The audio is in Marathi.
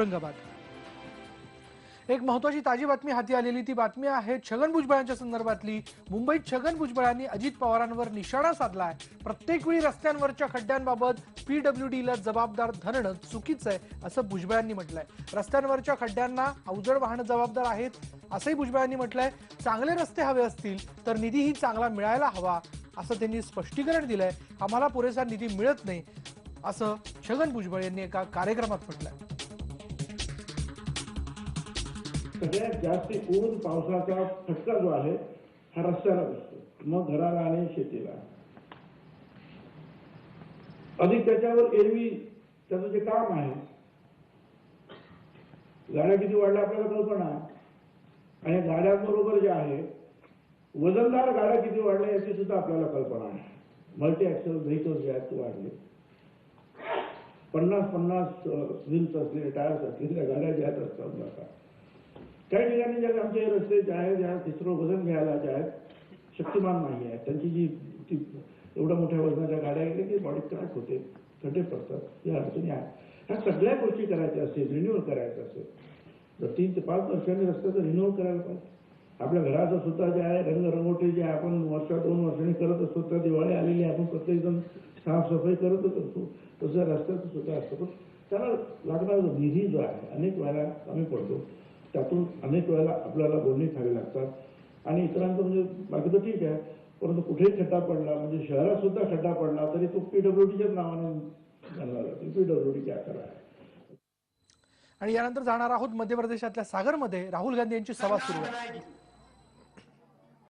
औरंगाबाद. एक महत्वाची ताजी बातमी हाती आलेली ती बातमी आहे छगन भुजबळांच्या संदर्भातली. मुंबईत छगन भुजबळांनी अजित पवारांवर निशाणा साधलाय. प्रत्येक वेळी रस्त्यांवरच्या खड्ड्यांबाबत पीडब्ल्यूडीला जबाबदार धरणं चुकीचं आहे असं भुजबळांनी म्हटलंय. रस्त्यांवरच्या खड्ड्यांना अवजड वाहनं जबाबदार आहेत असंही भुजबळांनी म्हटलंय. चांगले रस्ते हवे असतील तर निधीही चांगला मिळायला हवा असं त्यांनी स्पष्टीकरण दिलंय. आम्हाला पुरेसा निधी मिळत नाही असं छगन भुजबळ यांनी एका कार्यक्रमात म्हटलंय. सगळ्यात जास्त ऊन पावसाचा फटका जो आहे हा रस्त्याला बसतो. मग घराला आणि शेतीला. अधिक त्याच्यावर एरवी त्याचं जे काम आहे गाड्या किती वाढल्या आपल्याला कल्पना. आणि गाड्यांबरोबर जे आहे वजनदार गाड्या किती वाढल्या याची सुद्धा आपल्याला कल्पना आहे. मल्टी ऍक्सेल व्हेकल्स जे आहेत ते वाढले. पन्नास पन्नास व्हील्स असलेले टायर्स असलेल्या गाड्या ज्या आहेत असतात आता काही ठिकाणी ज्या आमचे रस्ते जे आहेत ज्या तिसरं वजन घ्यायला ज्या आहेत शक्तिमान नाही आहेत. त्यांची जी ती एवढ्या मोठ्या वजनाच्या गाड्या गेल्या की बॉडी क्रॅक होते खड्डे पडतात या अडचणी आहेत. ह्या सगळ्या गोष्टी करायच्या असतील रिन्यूअल करायचं असेल तर तीन ते पाच वर्षांनी रस्त्याचं रिन्यूअल करायला पाहिजे. आपल्या घराचं सुद्धा जे आहे रंगरंगोटी जे आपण वर्ष दोन वर्षांनी करत असतो त्या दिवाळी आलेली आपण प्रत्येकजण साफसफाई करतच असतो तसं रस्त्याचं सुद्धा असतं. पण त्याला लागणारा निधी जो आहे अनेक वेळा कमी पडतो. त्यातून अनेक वेळेला आपल्याला बोलणी खावी लागतात. आणि इतरांचं म्हणजे बाकी तर ठीक आहे. परंतु कुठेही खड्डा पडला म्हणजे शहरात सुद्धा खड्डा पडला तरी तो पीडब्ल्यूडीच्याच नावाने जाणार जातो. पीडब्ल्यूडी क्या करा आहे आणि यानंतर जाणार आहोत मध्य प्रदेशातल्या सागरमध्ये. राहुल गांधी यांची सभा सुरू आहे.